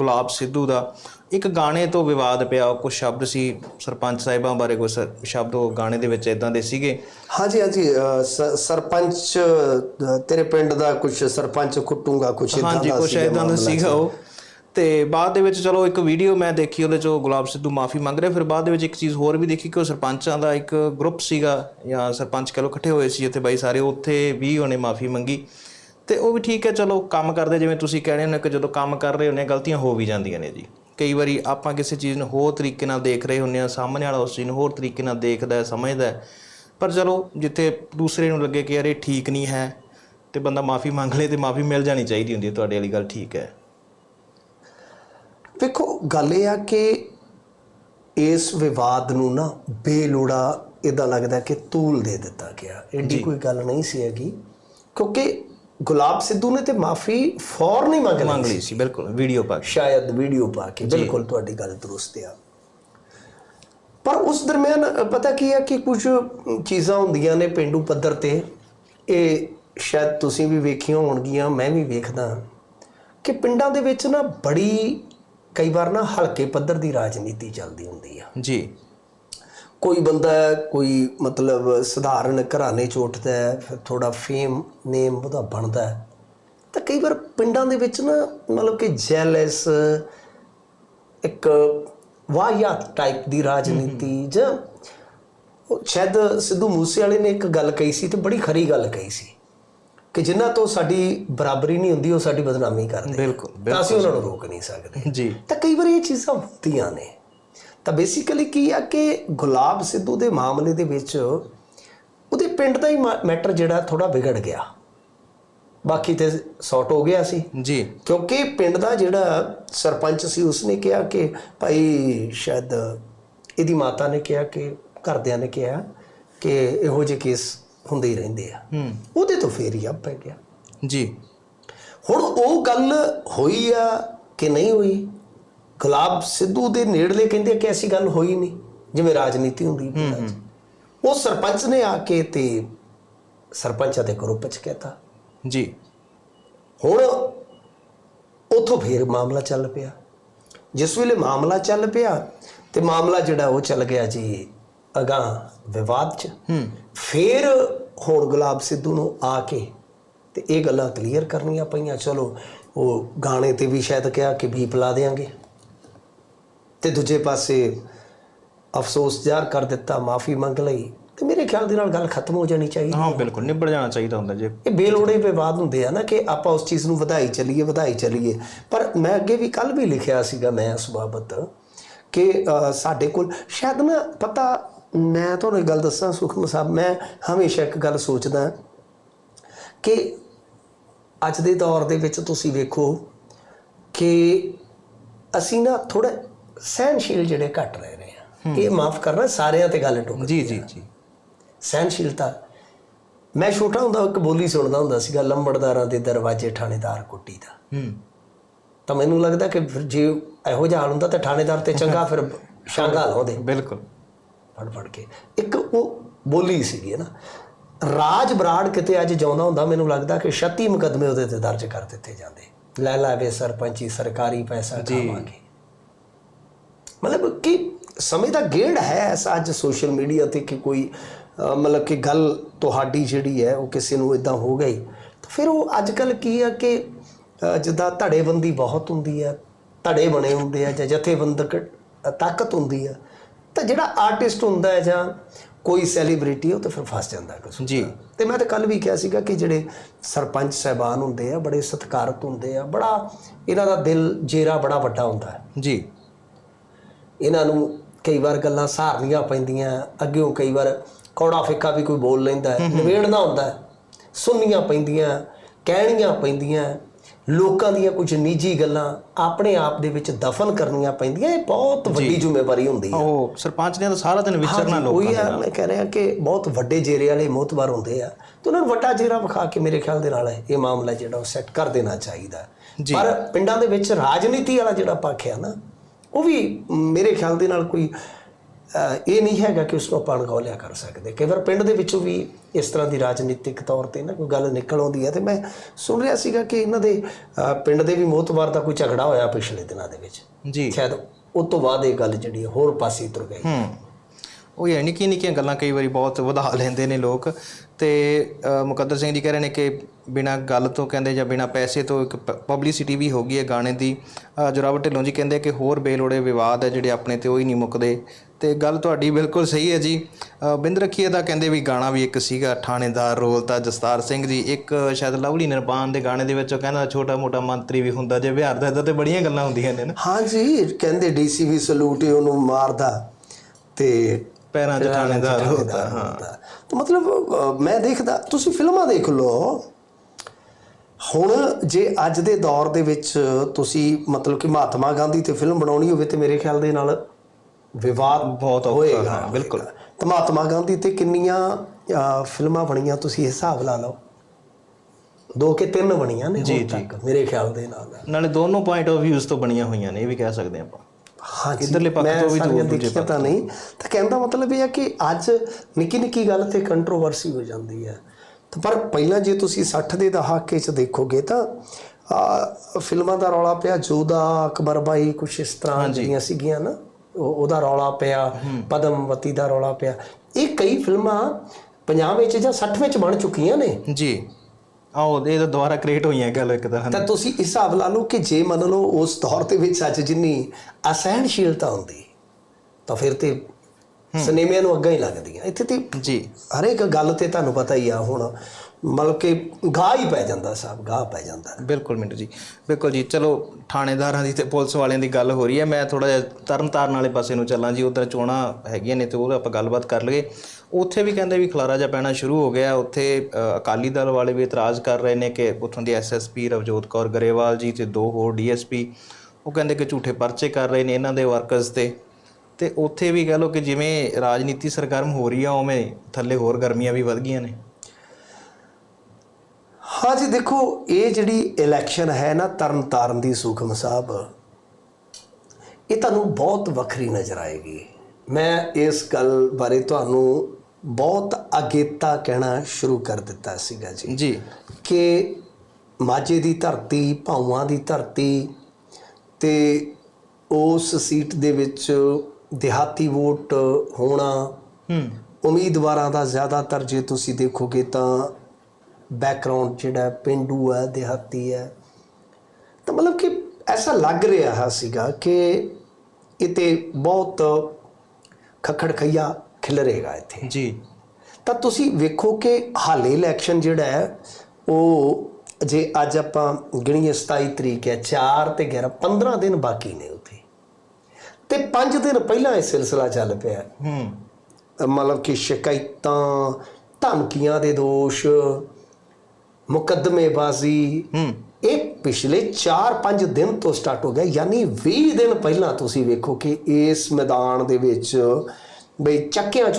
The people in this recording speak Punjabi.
ਗੁਲਾਬ ਸਿੱਧੂ ਦਾ। ਇੱਕ ਗਾਣੇ ਤੋਂ ਵਿਵਾਦ ਪਿਆ। ਕੁਝ ਸ਼ਬਦ ਸੀ ਸਰਪੰਚ ਸਾਹਿਬਾਂ ਬਾਰੇ ਕੁਝ ਸ਼ਬਦ ਉਹ ਗਾਣੇ ਦੇ ਵਿੱਚ ਇਦਾਂ ਦੇ ਸੀਗੇ। ਹਾਂਜੀ ਹਾਂਜੀ ਸਰਪੰਚ ਤੇਰੇ ਪਿੰਡ ਦਾ ਕੁਝ ਸਰਪੰਚ ਕੁੱਟੂਗਾ ਕੁਝ ਇਦਾਂ ਹਾਂਜੀ ਦਾ ਕੁਛ ਸੀਗਾ ਇਦਾਂ ਦਾ ਸੀਗਾ ਉਹ। ਤੇ ਬਾਅਦ ਦੇ ਵਿੱਚ ਚਲੋ ਇੱਕ ਵੀਡੀਓ ਮੈਂ ਦੇਖੀ ਉਹਦੇ ਚੋਂ ਗੁਲਾਬ ਸਿੱਧੂ ਮਾਫੀ ਮੰਗ ਰਿਹਾ। ਫਿਰ ਬਾਅਦ ਦੇ ਵਿੱਚ ਇੱਕ ਚੀਜ਼ ਹੋਰ ਵੀ ਦੇਖੀ ਕਿ ਉਹ ਸਰਪੰਚਾਂ ਦਾ ਇੱਕ ਗਰੁੱਪ ਸੀਗਾ ਜਾਂ ਸਰਪੰਚ ਕਹ ਲੋ ਇਕੱਠੇ ਹੋਏ ਸੀ ਜਿੱਥੇ ਬਾਈ ਸਾਰੇ ਉੱਥੇ ਵੀ ਉਹਨੇ ਮਾਫੀ ਮੰਗੀ। ਤੇ ਉਹ ਵੀ ਠੀਕ ਹੈ ਚਲੋ ਕੰਮ ਕਰਦੇ ਜਿਵੇਂ ਤੁਸੀਂ ਕਹਿ ਰਹੇ ਹੋ ਕਿ ਜਦੋਂ ਕੰਮ ਕਰ ਰਹੇ ਹੁੰਦੇ ਆ ਗਲਤੀਆਂ ਹੋ ਵੀ ਜਾਂਦੀਆਂ ਨੇ ਜੀ। ਕਈ ਵਾਰੀ ਆਪਾਂ ਕਿਸੇ ਚੀਜ਼ ਨੂੰ ਹੋਰ ਤਰੀਕੇ ਨਾਲ ਦੇਖ ਰਹੇ ਹੁੰਦੇ ਆ ਸਾਹਮਣੇ ਵਾਲਾ ਉਸ ਚੀਜ਼ ਨੂੰ ਹੋਰ ਤਰੀਕੇ ਨਾਲ ਦੇਖਦਾ ਹੈ ਸਮਝਦਾ ਹੈ। ਪਰ ਚਲੋ ਜਿੱਥੇ ਦੂਸਰੇ ਨੂੰ ਲੱਗੇ ਕਿ ਯਾਰ ਇਹ ਠੀਕ ਨਹੀਂ ਹੈ ਤੇ ਬੰਦਾ ਮਾਫੀ ਮੰਗ ਲੇ ਤੇ ਮਾਫੀ ਮਿਲ ਜਾਣੀ ਚਾਹੀਦੀ ਹੁੰਦੀ ਹੈ ਤੁਹਾਡੇ ਵਾਲੀ ਗੱਲ ਠੀਕ ਹੈ। ਵੇਖੋ ਗੱਲ ਇਹ ਆ ਕਿ ਇਸ ਵਿਵਾਦ ਨੂੰ ਨਾ ਬੇਲੋੜਾ ਇਦਾਂ ਲੱਗਦਾ ਕਿ ਤੂਲ ਦੇ ਦਿੱਤਾ ਗਿਆ। ਐਡੀ ਕੋਈ ਗੱਲ ਨਹੀਂ ਸੀ ਹੈਗੀ ਕਿਉਂਕਿ ਗੁਲਾਬ ਸਿੱਧੂ ਨੇ ਤੇ ਮਾਫੀ ਫੌਰਨ ਹੀ ਮੰਗ ਲਈ ਮੰਗ ਲਈ ਸੀ ਬਿਲਕੁਲ ਵੀਡੀਓ ਪਾ ਕੇ। ਸ਼ਾਇਦ ਵੀਡੀਓ ਪਾ ਕੇ ਬਿਲਕੁਲ ਤੁਹਾਡੀ ਗੱਲ ਦਰੁਸਤ ਆ। ਪਰ ਉਸ ਦਰਮਿਆਨ ਪਤਾ ਕੀ ਹੈ ਕਿ ਕੁਝ ਚੀਜ਼ਾਂ ਹੁੰਦੀਆਂ ਨੇ ਪਿੰਡੂ ਪੱਧਰ ਤੇ। ਇਹ ਸ਼ਾਇਦ ਤੁਸੀਂ ਵੀ ਵੇਖੀਆਂ ਹੋਣਗੀਆਂ ਮੈਂ ਵੀ ਵੇਖਦਾ ਕਿ ਪਿੰਡਾਂ ਦੇ ਵਿੱਚ ਨਾ ਬੜੀ ਕਈ ਵਾਰ ਨਾ ਹਲਕੇ ਪੱਧਰ ਦੀ ਰਾਜਨੀਤੀ ਚੱਲਦੀ ਹੁੰਦੀ ਆ। ਜੀ। ਕੋਈ ਬੰਦਾ ਕੋਈ ਮਤਲਬ ਸਧਾਰਨ ਘਰਾਣੇ ਚ ਉੱਠਦਾ ਹੈ ਫਿਰ ਥੋੜਾ ਫੇਮ ਨੇਮ ਉਹਦਾ ਬਣਦਾ ਹੈ। ਤਾਂ ਕਈ ਵਾਰ ਪਿੰਡਾਂ ਦੇ ਵਿੱਚ ਨਾ ਮਤਲਬ ਕਿ ਜੈਲਸ ਇੱਕ ਵਾਹਿਆਤ ਟਾਈਪ ਦੀ ਰਾਜਨੀਤੀ ਜਾਂ ਉਹ ਸ਼ਾਇਦ ਸਿੱਧੂ ਮੂਸੇ ਵਾਲੇ ਨੇ ਇੱਕ ਗੱਲ ਕਹੀ ਸੀ ਤੇ ਬੜੀ ਖਰੀ ਗੱਲ ਕਹੀ ਸੀ ਕਿ ਜਿਨ੍ਹਾਂ ਤੋਂ ਸਾਡੀ ਬਰਾਬਰੀ ਨਹੀਂ ਹੁੰਦੀ ਉਹ ਸਾਡੀ ਬਦਨਾਮੀ ਕਰਦੇ। ਬਿਲਕੁਲ, ਤਾਂ ਅਸੀਂ ਉਹਨਾਂ ਨੂੰ ਰੋਕ ਨਹੀਂ ਸਕਦੇ। ਜੀ। ਤਾਂ ਕਈ ਵਾਰੀ ਇਹ ਚੀਜ਼ਾਂ ਹੁੰਦੀਆਂ ਨੇ। ਤਾਂ ਬੇਸਿਕਲੀ ਕੀ ਆ ਕਿ ਗੁਲਾਬ ਸਿੱਧੂ ਦੇ ਮਾਮਲੇ ਦੇ ਵਿੱਚ ਉਹਦੇ ਪਿੰਡ ਦਾ ਹੀ ਮੈਟਰ ਜਿਹੜਾ ਥੋੜਾ ਵਿਗੜ ਗਿਆ। ਬਾਕੀ ਤੇ ਸੌਟ ਹੋ ਗਿਆ ਸੀ। ਜੀ। ਕਿਉਂਕਿ ਪਿੰਡ ਦਾ ਜਿਹੜਾ ਸਰਪੰਚ ਸੀ ਉਸਨੇ ਕਿਹਾ ਕਿ ਭਾਈ ਸ਼ਾਇਦ ਇਹਦੀ ਮਾਤਾ ਨੇ ਕਿਹਾ ਕਿ ਘਰਦਿਆਂ ਨੇ ਕਿਹਾ ਕਿ ਇਹੋ ਜਿਹੇ ਕੇਸ ਹੁੰਦੇ ਹੀ ਰਹਿੰਦੇ ਆ। ਹੂੰ। ਉਹਦੇ ਤੋਂ ਫੇਰ ਹੀ ਆ ਪੈ ਗਿਆ। ਜੀ। ਹੁਣ ਉਹ ਗੱਲ ਹੋਈ ਆ ਕਿ ਨਹੀਂ ਹੋਈ? ਗੁਲਾਬ ਸਿੱਧੂ ਦੇ ਨੇੜਲੇ ਕਹਿੰਦੇ ਕਿ ਐਸੀ ਗੱਲ ਹੋਈ ਨਹੀਂ ਜਿਵੇਂ ਰਾਜਨੀਤੀ ਹੁੰਦੀ ਹੈ ਪਿੰਡਾਂ 'ਚ। ਉਹ ਸਰਪੰਚ ਨੇ ਆ ਕੇ ਤੇ ਸਰਪੰਚਾਂ ਦੇ ਗਰੁੱਪ 'ਚ ਕਹਿਤਾ। ਜੀ। ਹੁਣ ਉਥੋਂ ਫੇਰ ਮਾਮਲਾ ਚੱਲ ਪਿਆ। ਜਿਸ ਵੇਲੇ ਮਾਮਲਾ ਚੱਲ ਪਿਆ ਤੇ ਮਾਮਲਾ ਜਿਹੜਾ ਉਹ ਚੱਲ ਗਿਆ ਜੀ ਅਗਾਂ ਵਿਵਾਦ 'ਚ। ਹੂੰ। ਫੇਰ ਹੁਣ ਗੁਲਾਬ ਸਿੱਧੂ ਨੂੰ ਆ ਕੇ ਤੇ ਇਹ ਗੱਲਾਂ ਕਲੀਅਰ ਕਰਨੀਆਂ ਪਈਆਂ। ਚਲੋ ਉਹ ਗਾਣੇ ਤੇ ਵੀ ਸ਼ਾਇਦ ਕਿਹਾ ਕਿ ਵੀ ਲਾ ਦੇਾਂਗੇ ਤੇ ਦੂਜੇ ਪਾਸੇ ਅਫਸੋਸ ਜ਼ਾਹਰ ਕਰ ਦਿੱਤਾ ਮਾਫੀ ਮੰਗ ਲਈ ਤੇ ਮੇਰੇ ਖਿਆਲ ਦੇ ਨਾਲ ਗੱਲ ਖਤਮ ਹੋ ਜਾਣੀ ਚਾਹੀਦੀ ਹਾਂ ਬਿਲਕੁਲ ਨਿਬੜ ਜਾਣਾ ਚਾਹੀਦਾ ਹੁੰਦਾ ਜੇ ਇਹ ਬੇਲੋੜੇ ਵਿਵਾਦ ਹੁੰਦੇ ਆ ਨਾ ਕਿ ਆਪਾਂ ਉਸ ਚੀਜ਼ ਨੂੰ ਵਧਾਈ ਚੱਲੀਏ ਵਧਾਈ ਚੱਲੀਏ। ਪਰ ਮੈਂ ਅੱਗੇ ਵੀ ਕੱਲ ਵੀ ਲਿਖਿਆ ਸੀਗਾ ਮੈਂ ਇਸ ਬਾਬਤ ਕਿ ਸਾਡੇ ਕੋਲ ਸ਼ਾਇਦ ਨਾ ਪਤਾ ਮੈਂ ਤੁਹਾਨੂੰ ਇੱਕ ਗੱਲ ਦੱਸਾਂ ਸੁਖਮ ਸਾਹਿਬ ਮੈਂ ਹਮੇਸ਼ਾ ਇੱਕ ਗੱਲ ਸੋਚਦਾ ਕਿ ਅੱਜ ਦੇ ਦੌਰ ਦੇ ਵਿੱਚ ਤੁਸੀਂ ਵੇਖੋ ਕਿ ਅਸੀਂ ਨਾ ਥੋੜਾ ਸਹਿਨਸ਼ੀਲ ਜਿਹੜੇ ਘਟ ਰਹੇ ਨੇ ਇਹ ਮਾਫ ਕਰਨਾ ਸਾਰਿਆਂ ਤੇ ਗੱਲ ਟੁੱਕ ਜੀ ਜੀ ਜੀ। ਸਹਿਨਸ਼ੀਲਤਾ ਮੈਂ ਛੋਟਾ ਹੁੰਦਾ ਇੱਕ ਬੋਲੀ ਸੁਣਦਾ ਹੁੰਦਾ ਸੀਗਾ ਲੰਬੜਦਾਰਾਂ ਦੇ ਦਰਵਾਜ਼ੇ ਥਾਣੇਦਾਰ ਕੁੱਟੀ ਦਾ। ਹੂੰ। ਤਾਂ ਮੈਨੂੰ ਲੱਗਦਾ ਕਿ ਜੇ ਇਹੋ ਜਿਹਾ ਹਾਲ ਹੁੰਦਾ ਤਾਂ ਥਾਣੇਦਾਰ ਤੇ ਚੰਗਾ ਫਿਰ ਸ਼ਾਂਗਾ ਲਾਉਂਦੇ ਬਿਲਕੁਲ। ਫੜ ਫੜ ਕੇ। ਇੱਕ ਉਹ ਬੋਲੀ ਸੀਗੀ ਨਾ ਰਾਜ ਬਰਾੜ ਕਿਤੇ ਅੱਜ ਜਿਉਂਦਾ ਹੁੰਦਾ ਮੈਨੂੰ ਲੱਗਦਾ ਕਿ 36 ਮੁਕਦਮੇ ਉਹਦੇ ਤੇ ਦਰਜ ਕਰ ਦਿੱਤੇ ਜਾਂਦੇ। ਲੈ ਲੈ ਵੇ ਸਰਪੰਚੀ ਸਰਕਾਰੀ ਪੈਸਾ ਖਾਵਾਂਗੇ। ਮਤਲਬ ਕਿ ਸਮੇਂ ਦਾ ਗੇੜ ਹੈ ਐਸਾ ਅੱਜ ਸੋਸ਼ਲ ਮੀਡੀਆ ਤੇ ਕਿ ਕੋਈ ਮਤਲਬ ਕਿ ਗੱਲ ਤੁਹਾਡੀ ਜਿਹੜੀ ਹੈ ਉਹ ਕਿਸੇ ਨੂੰ ਇਦਾਂ ਹੋ ਗਈ। ਤਾਂ ਫਿਰ ਉਹ ਅੱਜ ਕੱਲ ਕੀ ਆ ਕਿ ਜਿੱਦਾਂ ਧੜੇਬੰਦੀ ਬਹੁਤ ਹੁੰਦੀ ਹੈ ਧੜੇ ਬਣੇ ਹੁੰਦੇ ਆ ਜਾਂ ਜਥੇਬੰਦਕ ਤਾਕਤ ਹੁੰਦੀ ਆ ਤਾਂ ਜਿਹੜਾ ਆਰਟਿਸਟ ਹੁੰਦਾ ਹੈ ਜਾਂ ਕੋਈ ਸੈਲੀਬ੍ਰਿਟੀ ਉਹ ਤਾਂ ਫਿਰ ਫਸ ਜਾਂਦਾ ਕਸੂਰ ਜੀ। ਤੇ ਮੈਂ ਤਾਂ ਕੱਲ ਵੀ ਕਿਹਾ ਸੀਗਾ ਕਿ ਜਿਹੜੇ ਸਰਪੰਚ ਸਹਿਬਾਨ ਹੁੰਦੇ ਆ ਬੜੇ ਸਤਿਕਾਰਤ ਹੁੰਦੇ ਆ ਬੜਾ ਇਹਨਾਂ ਦਾ ਦਿਲ ਜੇਰਾ ਬੜਾ ਵੱਡਾ ਹੁੰਦਾ ਹੈ। ਜੀ। ਇਹਨਾਂ ਨੂੰ ਕਈ ਵਾਰ ਗੱਲਾਂ ਸਹਾਰਨੀਆਂ ਪੈਂਦੀਆਂ ਅੱਗਿਓਂ ਕਈ ਵਾਰ ਕੌੜਾ ਫਿੱਕਾ ਵੀ ਕੋਈ ਬੋਲ ਲੈਂਦਾ ਹੈ ਨਿਬੇੜਨਾ ਹੁੰਦਾ ਹੈ ਸੁਣਨੀਆਂ ਪੈਂਦੀਆਂ ਕਹਿਣੀਆਂ ਪੈਂਦੀਆਂ ਲੋਕਾਂ ਦੀਆਂ ਕੁਝ ਨਿੱਜੀ ਗੱਲਾਂ ਆਪਣੇ ਆਪ ਦੇ ਵਿੱਚ ਦਫਨ ਕਰਨੀਆਂ ਪੈਂਦੀਆਂ ਇਹ ਬਹੁਤ ਵੱਡੀ ਜ਼ਿੰਮੇਵਾਰੀ ਹੁੰਦੀ ਹੈ। ਉਹ ਸਰਪੰਚ ਨੇ ਤਾਂ ਸਾਰਾ ਦਿਨ ਵਿਚਰਨਾ ਲੋਕਾਂ ਉਹੀ ਦੇ ਨਾਲ। ਮੈਂ ਕਹਿ ਰਿਹਾ ਕਿ ਬਹੁਤ ਵੱਡੇ ਜੇਰੇ ਵਾਲੇ ਮੋਤਬਾਰ ਹੁੰਦੇ ਆ ਤੇ ਉਹਨਾਂ ਨੂੰ ਵੱਡਾ ਜੇਰਾ ਵਿਖਾ ਕੇ ਮੇਰੇ ਖਿਆਲ ਦੇ ਨਾਲ ਇਹ ਮਾਮਲਾ ਜਿਹੜਾ ਉਹ ਸੈੱਟ ਕਰ ਦੇਣਾ ਚਾਹੀਦਾ। ਪਰ ਪਿੰਡਾਂ ਦੇ ਵਿੱਚ ਰਾਜਨੀਤੀ ਵਾਲਾ ਜਿਹੜਾ ਪੱਖ ਆ ਨਾ ਉਹ ਵੀ ਮੇਰੇ ਖਿਆਲ ਦੇ ਨਾਲ ਕੋਈ ਇਹ ਨਹੀਂ ਹੈਗਾ ਕਿ ਉਸ ਨੂੰ ਆਪਾਂ ਅਣਗੌਲਿਆ ਕਰ ਸਕਦੇ। ਕਈ ਵਾਰ ਪਿੰਡ ਦੇ ਵਿੱਚੋਂ ਵੀ ਇਸ ਤਰ੍ਹਾਂ ਦੀ ਰਾਜਨੀਤਿਕ ਤੌਰ ਤੇ ਨਾ ਕੋਈ ਗੱਲ ਨਿਕਲ ਆਉਂਦੀ ਹੈ ਤੇ ਮੈਂ ਸੁਣ ਰਿਹਾ ਸੀਗਾ ਕਿ ਇਹਨਾਂ ਦੇ ਪਿੰਡ ਦੇ ਵੀ ਮੋਤਬਾਰ ਦਾ ਕੋਈ ਝਗੜਾ ਹੋਇਆ ਪਿਛਲੇ ਦਿਨਾਂ ਦੇ ਵਿੱਚ। ਜੀ। ਸ਼ਾਇਦ ਉਸ ਤੋਂ ਬਾਅਦ ਇਹ ਗੱਲ ਜਿਹੜੀ ਹੋਰ ਪਾਸੇ ਤੁਰ ਗਈ। ਹੂੰ। ਉਹ ਇਹ ਨਿੱਕੀਆਂ ਨਿੱਕੀਆਂ ਗੱਲਾਂ ਕਈ ਵਾਰੀ ਬਹੁਤ ਵਧਾ ਲੈਂਦੇ ਨੇ ਲੋਕ। ਤੇ ਮੁਕੱਦਰ ਸਿੰਘ ਜੀ ਕਹਿ ਰਹੇ ਨੇ ਕਿ ਬਿਨਾ ਗੱਲ ਤੋਂ ਕਹਿੰਦੇ ਜਾਂ ਬਿਨਾ ਪੈਸੇ ਤੋਂ ਇੱਕ ਪਬਲਿਸਿਟੀ ਵੀ ਹੋ ਗਈ ਹੈ ਗਾਣੇ ਦੀ। ਅ, ਜੋਰਾਵਰ ਢਿੱਲੋਂ ਜੀ ਕਹਿੰਦੇ ਕਿ ਹੋਰ ਬੇਲੋੜੇ ਵਿਵਾਦ ਹੈ ਜਿਹੜੇ ਆਪਣੇ ਤੇ ਉਹ ਹੀ ਨਹੀਂ ਮੁੱਕਦੇ। ਤੇ ਗੱਲ ਤੁਹਾਡੀ ਬਿਲਕੁਲ ਸਹੀ ਹੈ ਜੀ। ਬਿੰਦ ਰੱਖੀਏ ਦਾ ਕਹਿੰਦੇ ਵੀ ਗਾਣਾ ਵੀ ਇੱਕ ਸੀਗਾ ਥਾਣੇਦਾਰ ਰੋਲ ਤਾਂ ਜਸਤਾਰ ਸਿੰਘ ਜੀ। ਇੱਕ ਸ਼ਾਇਦ ਲਵਲੀ ਨਿਰਪਾਨ ਦੇ ਗਾਣੇ ਦੇ ਵਿੱਚ ਉਹ ਕਹਿੰਦਾ ਛੋਟਾ ਮੋਟਾ ਮੰਤਰੀ ਵੀ ਹੁੰਦਾ ਜੇ ਬਿਹਾਰ ਦਾ ਏਦਾਂ ਤੇ ਬੜੀਆਂ ਗੱਲਾਂ ਹੁੰਦੀਆਂ ਨੇ ਨਾ। ਹਾਂ ਜੀ ਕਹਿੰਦੇ ਡੀਸੀਵੀ ਸਲੂਟ ਹੀ ਉਹਨੂੰ ਮਾਰਦਾ। ਤੇ ਪੈਰਾਂ 'ਚ ਥਾਣੇਦਾਰ ਹੁੰਦਾ ਹਾਂ। ਮਤਲਬ ਮੈਂ ਦੇਖਦਾ ਤੁਸੀਂ ਫਿਲਮਾਂ ਦੇਖ ਲਓ। ਹੁਣ ਜੇ ਅੱਜ ਦੇ ਦੌਰ ਦੇ ਵਿੱਚ ਤੁਸੀਂ ਮਤਲਬ ਕਿ ਮਹਾਤਮਾ ਗਾਂਧੀ ਤੇ ਫਿਲਮ ਬਣਾਉਣੀ ਹੋਵੇ ਤੇ ਮੇਰੇ ਖਿਆਲ ਦੇ ਨਾਲ ਵਿਵਾਦ ਬਹੁਤ ਹੋਏਗਾ। ਬਿਲਕੁਲ। ਤੇ ਮਹਾਤਮਾ ਗਾਂਧੀ ਤੇ ਕਿੰਨੀਆਂ ਫਿਲਮਾਂ ਬਣੀਆਂ ਤੁਸੀਂ ਹਿਸਾਬ ਲਾ ਲਓ? ਦੋ ਕਿ ਤਿੰਨ ਬਣੀਆਂ ਨੇ ਹੁਣ ਤੱਕ ਮੇਰੇ ਖਿਆਲ ਦੇ ਨਾਲ। ਨਾਲੇ ਦੋਨੋਂ ਪੁਆਇੰਟ ਆਫ ਵਿਊਜ਼ ਤੋਂ ਬਣੀਆਂ ਹੋਈਆਂ ਨੇ ਇਹ ਵੀ ਕਹਿ ਸਕਦੇ ਆਪਾਂ। ਹਾਂ ਇੱਧਰਲੇ ਪੱਖ ਤੋਂ ਵੀ ਦੂਰ ਦੂਜੇ ਦੇਖੀਆਂ ਤਾਂ ਨਹੀਂ ਤਾਂ ਕਹਿੰਦਾ ਮਤਲਬ ਇਹ ਹੈ ਕਿ ਅੱਜ ਨਿੱਕੀ ਨਿੱਕੀ ਗੱਲ ਤੇ ਕੰਟਰੋਵਰਸੀ ਹੋ ਜਾਂਦੀ ਹੈ। ਤਾਂ ਪਰ ਪਹਿਲਾਂ ਜੇ ਤੁਸੀਂ 60 ਦੇ ਦਹਾਕੇ 'ਚ ਦੇਖੋਗੇ ਤਾਂ ਆ ਫਿਲਮਾਂ ਦਾ ਰੌਲਾ ਪਿਆ ਜੋਦਾ ਅਕਬਰ ਬਾਈ ਕੁਛ ਇਸ ਤਰ੍ਹਾਂ ਜਿਹੜੀਆਂ ਸੀਗੀਆਂ ਨਾ ਉਹ- ਉਹਦਾ ਰੌਲਾ ਪਿਆ ਪਦਮਵਤੀ ਦਾ ਰੌਲਾ ਪਿਆ। ਇਹ ਕਈ ਫਿਲਮਾਂ ਪੰਜਾਬ ਵਿੱਚ ਜਾਂ 60 ਵਿੱਚ ਬਣ ਚੁੱਕੀਆਂ ਨੇ। ਜੀ। ਆਓ ਇਹ ਤਾਂ ਦੁਬਾਰਾ ਕ੍ਰੀਏਟ ਹੋਈਆਂ ਗੱਲ ਇੱਕ ਤਰ੍ਹਾਂ ਤਾਂ ਤੁਸੀਂ ਹਿਸਾਬ ਲਾ ਲਓ ਕਿ ਜੇ ਮੰਨ ਲਓ ਉਸ ਦੌਰ ਦੇ ਵਿੱਚ ਅੱਜ ਜਿੰਨੀ ਅਸਹਿਣਸ਼ੀਲਤਾ ਹੁੰਦੀ ਤਾਂ ਫਿਰ ਤੇ ਸਿਨੇਮਿਆਂ ਨੂੰ ਅੱਗਾ ਹੀ ਲੱਗਦੀਆਂ। ਇੱਥੇ ਤੇ ਜੀ। ਹਰ ਇੱਕ ਗੱਲ ਤੇ ਤੁਹਾਨੂੰ ਪਤਾ ਹੀ ਆ ਹੁਣ ਮਤਲਬ ਕਿ ਗਾਹ ਹੀ ਪੈ ਜਾਂਦਾ ਸਾਹਿਬ ਗਾਹ ਪੈ ਜਾਂਦਾ। ਬਿਲਕੁਲ ਮਿੰਟੂ ਜੀ, ਬਿਲਕੁਲ ਜੀ। ਚਲੋ, ਥਾਣੇਦਾਰਾਂ ਦੀ ਤੇ ਪੁਲਿਸ ਵਾਲਿਆਂ ਦੀ ਗੱਲ ਹੋ ਰਹੀ ਹੈ। ਮੈਂ ਥੋੜਾ ਜਿਹਾ ਤਰਨਤਾਰਨ ਵਾਲੇ ਪਾਸੇ ਨੂੰ ਚੱਲਾਂ ਜੀ। ਉਧਰ ਚੋਣਾਂ ਹੈਗੀਆਂ ਨੇ ਤੇ ਉਹ ਆਪਾਂ ਗੱਲਬਾਤ ਕਰ ਲਈਏ। ਉੱਥੇ ਵੀ ਕਹਿੰਦੇ ਵੀ ਖਲਾਰਾ ਜਿਹਾ ਪੈਣਾ ਸ਼ੁਰੂ ਹੋ ਗਿਆ। ਉੱਥੇ ਅਕਾਲੀ ਦਲ ਵਾਲੇ ਵੀ ਇਤਰਾਜ਼ ਕਰ ਰਹੇ ਨੇ ਕਿ ਉੱਥੋਂ ਦੀ ਐਸਐਸਪੀ ਰਵਜੋਤ ਕੌਰ ਗਰੇਵਾਲ ਜੀ ਤੇ ਦੋ ਹੋਰ ਡੀਐਸਪੀ ਉਹ ਕਹਿੰਦੇ ਕਿ ਝੂਠੇ ਪਰਚੇ ਕਰ ਰਹੇ ਨੇ ਇਹਨਾਂ ਦੇ ਵਰਕਰਸ ਤੇ। ਤੇ ਉੱਥੇ ਵੀ ਕਹ ਲਓ ਕਿ ਜਿਵੇਂ ਰਾਜਨੀਤੀ ਸਰਗਰਮ ਹੋ ਰਹੀ ਆ, ਉਵੇਂ ਥੱਲੇ ਹੋਰ ਗਰਮੀਆਂ ਵੀ ਵਧ ਗਈਆਂ ਨੇ। ਹਾਂ ਜੀ ਦੇਖੋ ਇਹ ਜਿਹੜੀ ਇਲੈਕਸ਼ਨ ਹੈ ਨਾ ਤਰਨ ਤਾਰਨ ਦੀ ਸੁਖਮ ਸਾਹਿਬ ਇਹ ਤੁਹਾਨੂੰ ਬਹੁਤ ਵੱਖਰੀ ਨਜ਼ਰ ਆਏਗੀ। ਮੈਂ ਇਸ ਗੱਲ ਬਾਰੇ ਤੁਹਾਨੂੰ ਬਹੁਤ ਅਗੇਤਾ ਕਹਿਣਾ ਸ਼ੁਰੂ ਕਰ ਦਿੱਤਾ ਸੀਗਾ ਜੀ। ਜੀ। ਕਿ ਮਾਝੇ ਦੀ ਧਰਤੀ ਭਾਊਆਂ ਦੀ ਧਰਤੀ ਤੇ ਉਸ ਸੀਟ ਦੇ ਵਿੱਚ ਦਿਹਾਤੀ ਵੋਟ ਹੋਣਾ ਹੂੰ। ਉਮੀਦਵਾਰਾਂ ਦਾ ਜ਼ਿਆਦਾਤਰ ਜੇ ਤੁਸੀਂ ਦੇਖੋਗੇ ਤਾਂ ਬੈਕਗ੍ਰਾਉਂਡ ਜਿਹੜਾ ਪਿੰਡੂ ਹੈ ਦਿਹਾਤੀ ਹੈ ਤਾਂ ਮਤਲਬ ਕਿ ਐਸਾ ਲੱਗ ਰਿਹਾ ਸੀਗਾ ਕਿ ਇਹ ਤੇ ਬਹੁਤ ਖੱਖੜ ਖਈਆ ਖਿਲਰੇਗਾ ਇੱਥੇ। ਜੀ। ਤਾਂ ਤੁਸੀਂ ਵੇਖੋ ਕਿ ਹਾਲੇ ਇਲੈਕਸ਼ਨ ਜਿਹੜਾ ਹੈ ਉਹ ਜੇ ਅੱਜ ਆਪਾਂ ਗਿਣੀਏ 27 ਤਰੀਕ ਹੈ 4 ਤੇ 11 15 ਦਿਨ ਬਾਕੀ ਨੇ ਉੱਥੇ। ਤੇ 5 ਦਿਨ ਪਹਿਲਾਂ ਇਹ ਸਿਲਸਿਲਾ ਚੱਲ ਪਿਆ। ਹੂੰ। ਮਤਲਬ ਕਿ ਸ਼ਿਕਾਇਤਾਂ ਧਮਕੀਆਂ ਦੇ ਦੋਸ਼ ਮੁਕੱਦਮੇਬਾਜ਼ੀ ਇਹ ਪਿਛਲੇ 4-5 ਦਿਨ ਤੋਂ ਸਟਾਰਟ ਹੋ ਗਿਆ। ਯਾਨੀ 20 ਦਿਨ ਪਹਿਲਾਂ ਤੁਸੀਂ ਵੇਖੋ ਕਿ ਇਸ ਮੈਦਾਨ ਦੇ ਵਿੱਚ ਬਈ ਚੱਕਿਆਂ